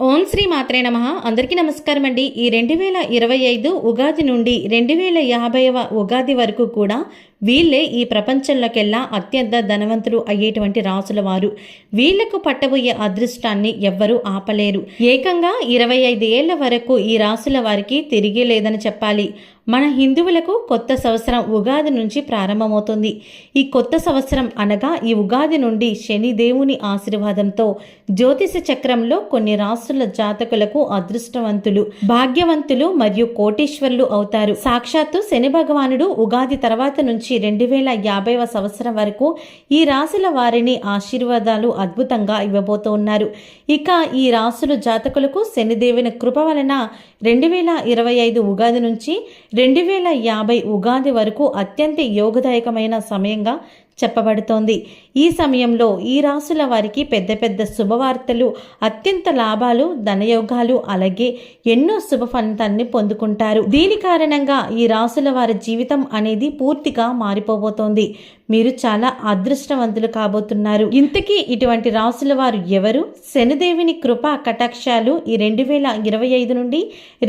ఓం శ్రీ మాత్రే నమ. అందరికీ నమస్కారం అండి. ఈ రెండు వేల ఇరవై ఐదు ఉగాది నుండి రెండు వేల యాభైవ ఉగాది వరకు కూడా వీళ్ళే ఈ ప్రపంచంలోకెల్లా అత్యంత ధనవంతులు అయ్యేటువంటి రాసుల వారు వీళ్ళకు పట్టబోయే అదృష్టాన్ని ఎవ్వరూ ఆపలేరు. ఏకంగా ఇరవై ఐదు ఏళ్ళ వరకు ఈ రాసుల వారికి తిరిగి లేదని చెప్పాలి. మన హిందువులకు కొత్త సంవత్సరం ఉగాది నుంచి ప్రారంభమవుతుంది. ఈ కొత్త సంవత్సరం అనగా ఈ ఉగాది నుండి శని దేవుని ఆశీర్వాదంతో జ్యోతిష చక్రంలో కొన్ని రాసుల జాతకులకు అదృష్టవంతులు భాగ్యవంతులు మరియు కోటీశ్వరులు అవుతారు. సాక్షాత్తు శని భగవానుడు ఉగాది తర్వాత నుంచి రెండు వేల యాభైవ సంవత్సరం వరకు ఈ రాశుల వారిని ఆశీర్వాదాలు అద్భుతంగా ఇవ్వబోతూ ఉన్నారు. ఇక ఈ రాసుల జాతకులకు శనిదేవుని కృప వలన రెండు వేల ఇరవై ఐదు ఉగాది నుంచి రెండు వేల యాభై ఉగాది వరకు అత్యంత యోగదాయకమైన సమయంగా చెప్పబడుతోంది. ఈ సమయంలో ఈ రాసుల వారికి పెద్ద పెద్ద శుభవార్తలు అత్యంత లాభాలు ధనయోగాలు అలాగే ఎన్నో శుభ ఫలితాన్ని పొందుకుంటారు. దీని కారణంగా ఈ రాసుల వారి జీవితం అనేది పూర్తిగా మారిపోబోతోంది. మీరు చాలా అదృష్టవంతులు కాబోతున్నారు. ఇంతకీ ఇటువంటి రాసుల వారు ఎవరు? శనిదేవిని కృప కటాక్షాలు ఈ రెండు వేల ఇరవై ఐదు నుండి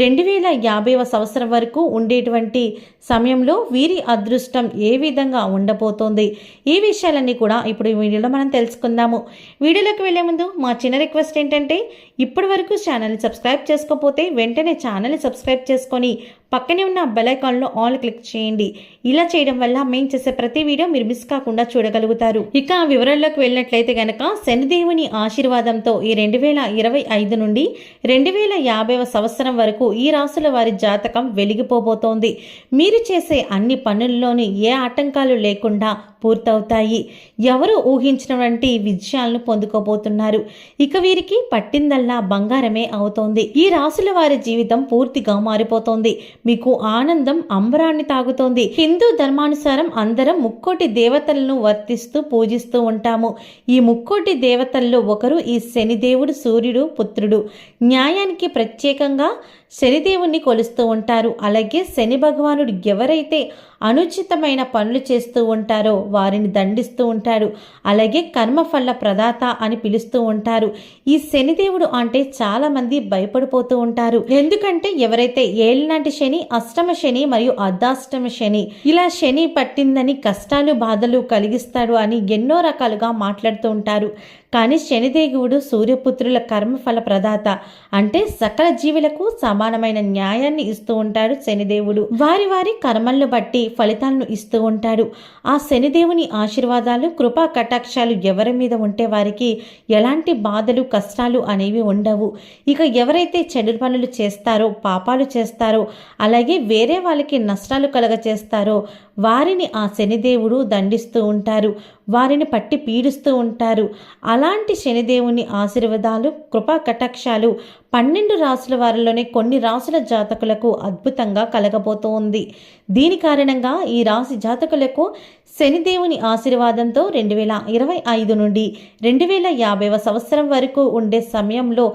రెండు వేల యాభైవ సంవత్సరం వరకు ఉండేటువంటి సమయంలో వీరి అదృష్టం ఏ విధంగా ఉండబోతోంది? ఈ విషయాలన్నీ కూడా ఇప్పుడు ఈ వీడియోలో మనం తెలుసుకుందాము. వీడియోలోకి వెళ్ళే ముందు మా చిన్న రిక్వెస్ట్ ఏంటంటే ఇప్పటి వరకు ఛానల్ని సబ్స్క్రైబ్ చేసుకోకపోతే వెంటనే ఛానల్ని సబ్స్క్రైబ్ చేసుకొని పక్కనే ఉన్న బెల్ ఐకాన్లో ఆల్ క్లిక్ చేయండి. ఇలా చేయడం వల్ల మేము చేసే ప్రతి వీడియో మీరు మిస్ కాకుండా చూడగలుగుతారు. ఇక వివరాల్లోకి వెళ్ళినట్లయితే గనక శనిదేవుని ఆశీర్వాదంతో ఈ రెండు వేల ఇరవై ఐదు నుండి రెండు వేల యాభైవ సంవత్సరం వరకు ఈ రాసుల వారి జాతకం వెలిగిపోబోతోంది. మీరు చేసే అన్ని పనుల్లోని ఏ ఆటంకాలు లేకుండా పూర్తవుతాయి. ఎవరు ఊహించినటువంటి విజయాలను పొందుకోబోతున్నారు. ఇక వీరికి పట్టిందల్లా బంగారమే అవుతోంది. ఈ రాసుల వారి జీవితం పూర్తిగా మారిపోతోంది. మీకు ఆనందం అంబరాన్ని తాగుతోంది. హిందూ ధర్మానుసారం అందరం ముక్కోటి దేవతలను వర్తిస్తూ పూజిస్తూ ఉంటాము. ఈ ముక్కోటి దేవతల్లో ఒకరు ఈ శనిదేవుడు సూర్యుడు పుత్రుడు. న్యాయానికి ప్రత్యేకంగా శనిదేవుణ్ణి కొలుస్తూ ఉంటారు. అలాగే శని భగవానుడు ఎవరైతే అనుచితమైన పనులు చేస్తూ ఉంటారో వారిని దండిస్తూ ఉంటాడు. అలాగే కర్మఫల ప్రదాత అని పిలుస్తూ ఉంటారు. ఈ శనిదేవుడు అంటే చాలామంది భయపడిపోతూ ఉంటారు. ఎందుకంటే ఎవరైతే ఏళ్ళనాటి శని అష్టమ శని మరియు అర్ధాష్టమ శని. ఇలా శని పట్టిందని కష్టాలు బాధలు కలిగిస్తాడు అని ఎన్నో రకాలుగా మాట్లాడుతూ ఉంటారు. కానీ శనిదేవుడు సూర్యపుత్రుల కర్మఫల ప్రదాత అంటే సకల జీవులకు సమానమైన న్యాయాన్ని ఇస్తూ ఉంటాడు శనిదేవుడు. వారి వారి కర్మలను బట్టి ఫలితాలను ఇస్తూ ఉంటాడు. ఆ శనిదేవుని ఆశీర్వాదాలు కృపా కటాక్షాలు ఎవరి మీద ఉంటే వారికి ఎలాంటి బాధలు కష్టాలు అనేవి ఉండవు. ఇక ఎవరైతే చెడు పనులు చేస్తారో పాపాలు చేస్తారో అలాగే వేరే వాళ్ళకి నష్టాలు కలగ చేస్తారో వారిని ఆ శనిదేవుడు దండిస్తూ ఉంటారు వారిని పట్టి పీడిస్తూ ఉంటారు. అలాంటి శనిదేవుని ఆశీర్వాదాలు కృపా కటాక్షాలు పన్నెండు రాసుల వారిలోనే కొన్ని రాసుల జాతకులకు అద్భుతంగా కలగబోతోంది. దీని కారణంగా ఈ రాశి జాతకులకు శనిదేవుని ఆశీర్వాదంతో రెండు వేల ఇరవై ఐదు నుండి రెండు వేల యాభైవ సంవత్సరం వరకు ఉండే సమయంలో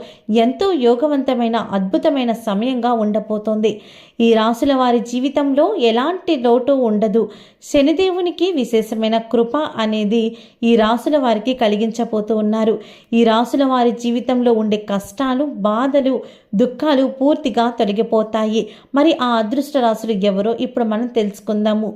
ఎంతో యోగవంతమైన అద్భుతమైన సమయంగా ఉండబోతోంది. ఈ రాసుల వారి జీవితంలో ఎలాంటి లోటు ఉండదు. శనిదేవునికి విశేషమైన కృప అనేది ఈ రాసుల వారికి కలిగించబోతూ ఉన్నారు. ఈ రాసుల వారి జీవితంలో ఉండే కష్టాలు బాధలు దుఃఖాలు పూర్తిగా తొలగిపోతాయి. మరి ఆ అదృష్ట రాసులు ఎవరో ఇప్పుడు మనం తెలుసుకుందాము.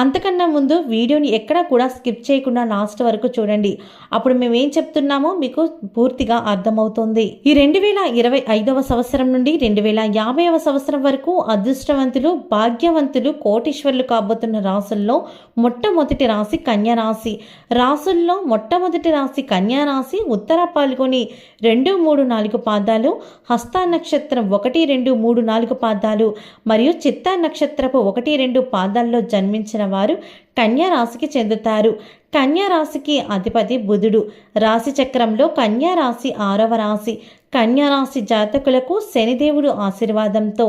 అంతకన్నా ముందు వీడియోని ఎక్కడా కూడా స్కిప్ చేయకుండా లాస్ట్ వరకు చూడండి. అప్పుడు మేము ఏం చెప్తున్నామో మీకు పూర్తిగా అర్థమవుతుంది. ఈ రెండు వేల ఇరవై ఐదవ సంవత్సరం నుండి రెండు వేల యాభైవ సంవత్సరం వరకు అదృష్టవంతులు భాగ్యవంతులు కోటీశ్వర్లు కాబోతున్న రాసుల్లో మొట్టమొదటి రాశి కన్యా రాశి. రాసుల్లో మొట్టమొదటి రాశి కన్యా రాశి ఉత్తర పాల్గొని రెండు మూడు నాలుగు పాదాలు హస్త నక్షత్రం ఒకటి రెండు మూడు నాలుగు పాదాలు మరియు చిత్త నక్షత్రపు ఒకటి రెండు పాదాల్లో జన్మించిన వారు కన్యా రాశికి చెందుతారు. కన్యా రాశికి అధిపతి బుధుడు. రాశి చక్రంలో కన్యా రాశి ఆరవ రాశి. కన్యారాశి జాతకులకు శనిదేవుడు ఆశీర్వాదంతో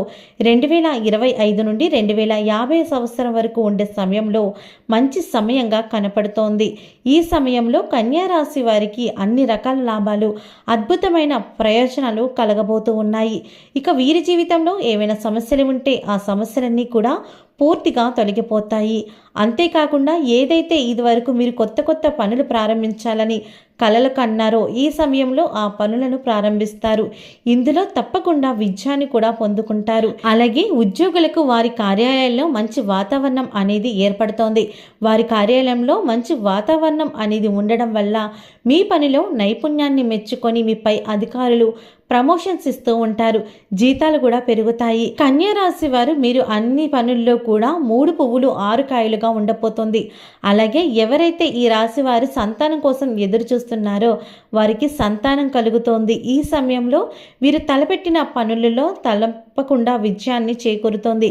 రెండు వేల ఇరవై ఐదు నుండి రెండు వేల యాభై సంవత్సరం వరకు ఉండే సమయంలో మంచి సమయంగా కనపడుతోంది. ఈ సమయంలో కన్యా రాశి వారికి అన్ని రకాల లాభాలు అద్భుతమైన ప్రయోజనాలు కలగబోతూ ఉన్నాయి. ఇక వీరి జీవితంలో ఏవైనా సమస్యలు ఉంటే ఆ సమస్యలన్నీ కూడా పూర్తిగా తొలగిపోతాయి. అంతేకాకుండా ఏదైతే ఇదివరకు మీరు కొత్త కొత్త పనులు ప్రారంభించాలని కలలు కన్నారో ఈ సమయంలో ఆ పనులను ప్రారంభిస్తారు. ఇందులో తప్పకుండా విజయాన్ని కూడా పొందుకుంటారు. అలాగే ఉద్యోగులకు వారి కార్యాలయంలో మంచి వాతావరణం అనేది ఏర్పడుతోంది. వారి కార్యాలయంలో మంచి వాతావరణం అనేది ఉండడం వల్ల మీ పనిలో నైపుణ్యాన్ని మెచ్చుకొని మీపై అధికారులు ప్రమోషన్స్ ఇస్తూ ఉంటారు. జీతాలు కూడా పెరుగుతాయి. కన్యా రాశి వారు మీరు అన్ని పనుల్లో కూడా మూడు పువ్వులు ఆరు కాయలుగా ఉండబోతుంది. అలాగే ఎవరైతే ఈ రాశి వారు సంతానం కోసం ఎదురు చూస్తున్నారో వారికి సంతానం కలుగుతోంది. ఈ సమయంలో వీరు తలపెట్టిన పనులలో తల తప్పకుండా విజయాన్ని చేకూరుతోంది.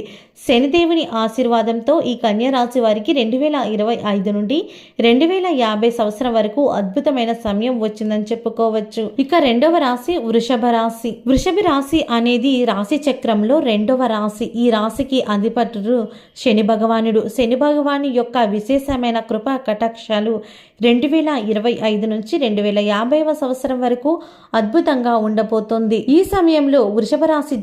శనిదేవుని ఆశీర్వాదంతో ఈ కన్యరాశి వారికి రెండు వేల ఇరవై ఐదు నుండి రెండు వేల యాభై సంవత్సరం వరకు అద్భుతమైన సమయం వచ్చిందని చెప్పుకోవచ్చు. ఇక రెండవ రాశి వృషభ రాశి. వృషభ రాశి అనేది రాశి చక్రంలో రెండవ రాశి. ఈ రాశికి అధిపతుడు శని భగవానుడు. శని భగవాని యొక్క విశేషమైన కృప కటాక్షాలు రెండు వేల ఇరవై ఐదు నుంచి రెండు వేల యాభైవ సంవత్సరం వరకు అద్భుతంగా ఉండబోతోంది. ఈ సమయంలో వృషభ రాశి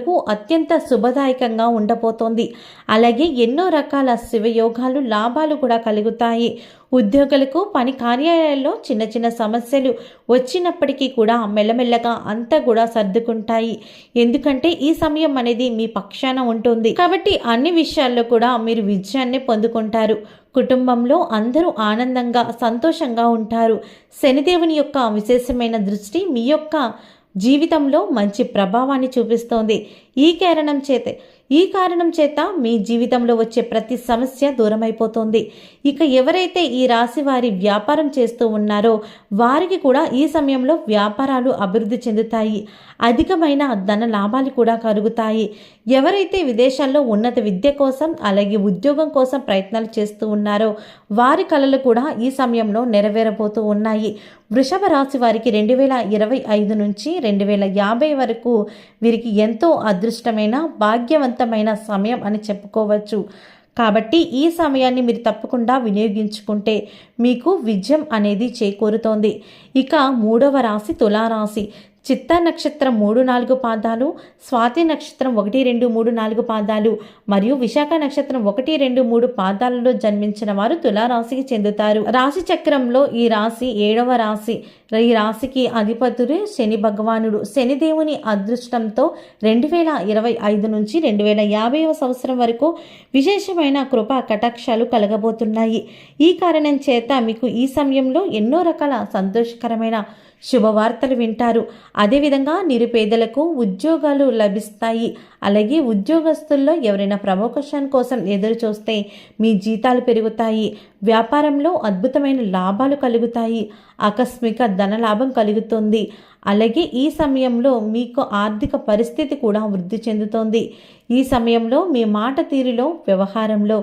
జాతకులకు అత్యంత శుభదాయకంగా ఉండబోతోంది. అలాగే ఎన్నో రకాల శివయోగాలు లాభాలు కూడా కలుగుతాయి. ఉద్యోగులకు పని కార్యాలయాల్లో చిన్న చిన్న సమస్యలు వచ్చినప్పటికీ కూడా మెల్లమెల్లగా అంతా కూడా సర్దుకుంటాయి. ఎందుకంటే ఈ సమయం అనేది మీ పక్షాన ఉంటుంది. కాబట్టి అన్ని విషయాల్లో కూడా మీరు విజయాన్ని పొందుకుంటారు. కుటుంబంలో అందరూ ఆనందంగా సంతోషంగా ఉంటారు. శనిదేవుని యొక్క విశేషమైన దృష్టి మీ యొక్క జీవితంలో మంచి ప్రభావాన్ని చూపిస్తోంది. ఈ కారణం చేతే ఈ కారణం చేత మీ జీవితంలో వచ్చే ప్రతి సమస్య దూరమైపోతుంది. ఇక ఎవరైతే ఈ రాశి వారి వ్యాపారం చేస్తూ ఉన్నారో వారికి కూడా ఈ సమయంలో వ్యాపారాలు అభివృద్ధి చెందుతాయి. అధికమైన ధన లాభాలు కూడా కలుగుతాయి. ఎవరైతే విదేశాల్లో ఉన్నత విద్య కోసం అలాగే ఉద్యోగం కోసం ప్రయత్నాలు చేస్తూ ఉన్నారో వారి కళలు కూడా ఈ సమయంలో నెరవేరబోతూ ఉన్నాయి. వృషభ రాశి వారికి రెండు వేల ఇరవై ఐదు నుంచి రెండు వేల యాభై వరకు వీరికి ఎంతో అదృష్టమైన భాగ్యవంతమైన సమయం అని చెప్పుకోవచ్చు. కాబట్టి ఈ సమయాన్ని మీరు తప్పకుండా వినియోగించుకుంటే మీకు విజయం అనేది చేకూరుతోంది. ఇక మూడవ రాశి తులారాశి. చిత్త నక్షత్రం మూడు నాలుగు పాదాలు స్వాతి నక్షత్రం ఒకటి రెండు మూడు నాలుగు పాదాలు మరియు విశాఖ నక్షత్రం ఒకటి రెండు మూడు పాదాలలో జన్మించిన వారు తులారాశికి చెందుతారు. రాశి చక్రంలో ఈ రాశి ఏడవ రాశి. ఈ రాశికి అధిపతుడు శని భగవానుడు. శనిదేవుని అదృష్టంతో రెండు వేల ఇరవై ఐదు నుంచి రెండు వేల యాభైవ సంవత్సరం వరకు విశేషమైన కృపా కటాక్షాలు కలగబోతున్నాయి. ఈ కారణం చేత మీకు ఈ సమయంలో ఎన్నో రకాల సంతోషకరమైన శుభవార్తలు వింటారు. అదేవిధంగా నిరుపేదలకు ఉద్యోగాలు లభిస్తాయి. అలాగే ఉద్యోగస్తుల్లో ఎవరైనా ప్రమోషన్ కోసం ఎదురు చూస్తే మీ జీతాలు పెరుగుతాయి. వ్యాపారంలో అద్భుతమైన లాభాలు కలుగుతాయి. ఆకస్మిక ధనలాభం కలుగుతుంది. అలాగే ఈ సమయంలో మీకు ఆర్థిక పరిస్థితి కూడా వృద్ధి చెందుతోంది. ఈ సమయంలో మీ మాట తీరులో వ్యవహారంలో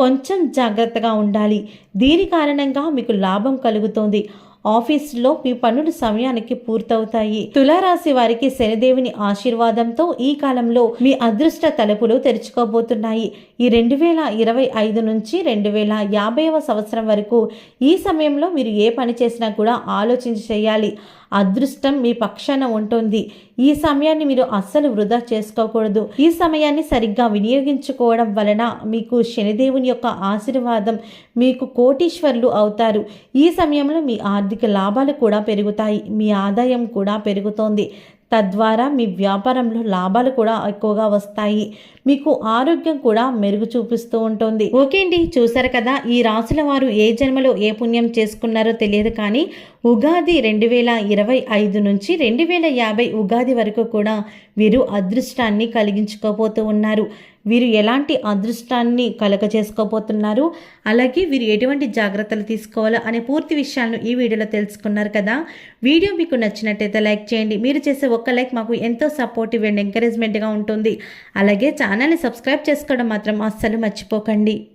కొంచెం జాగ్రత్తగా ఉండాలి. దీని కారణంగా మీకు లాభం కలుగుతోంది. ఆఫీసులో మీ పనులు సమయానికి పూర్తవుతాయి. తులారాశి వారికి శనిదేవుని ఆశీర్వాదంతో ఈ కాలంలో మీ అదృష్ట తలుపులు తెరుచుకోబోతున్నాయి. ఈ రెండు వేల ఇరవై ఐదు నుంచి రెండు వేల యాభైవ సంవత్సరం వరకు ఈ సమయంలో మీరు ఏ పని చేసినా కూడా ఆలోచించి చేయాలి. అదృష్టం మీ పక్షాన ఉంటుంది. ఈ సమయాన్ని మీరు అస్సలు వృధా చేసుకోకూడదు. ఈ సమయాన్ని సరిగ్గా వినియోగించుకోవడం వలన మీకు శనిదేవుని యొక్క ఆశీర్వాదం మీకు కోటీశ్వర్లు అవుతారు. ఈ సమయంలో మీ ఆర్థిక లాభాలు కూడా పెరుగుతాయి. మీ ఆదాయం కూడా పెరుగుతోంది. తద్వారా మీ వ్యాపారంలో లాభాలు కూడా ఎక్కువగా వస్తాయి. మీకు ఆరోగ్యం కూడా మెరుగు చూపిస్తూ ఉంటుంది. ఓకే అండి చూసారు కదా? ఈ రాసుల వారు ఏ జన్మలో ఏ పుణ్యం చేసుకున్నారో తెలియదు కానీ ఉగాది రెండు వేల ఇరవై ఐదు నుంచి రెండు వేల యాభై ఉగాది వరకు కూడా వీరు అదృష్టాన్ని కలిగించుకోబోతూ ఉన్నారు. వీరు ఎలాంటి అదృష్టాన్ని కలగచేసుకోబోతున్నారు అలాగే వీరు ఎటువంటి జాగ్రత్తలు తీసుకోవాలో అనే పూర్తి విషయాలను ఈ వీడియోలో తెలుసుకున్నారు కదా. వీడియో మీకు నచ్చినట్టయితే లైక్ చేయండి. మీరు చేసే ఒక్క లైక్ మాకు ఎంతో సపోర్టివ్ అండ్ ఎంకరేజ్మెంట్గా ఉంటుంది. అలాగే ఛానల్ని సబ్స్క్రైబ్ చేసుకోవడం మాత్రం అస్సలు మర్చిపోకండి.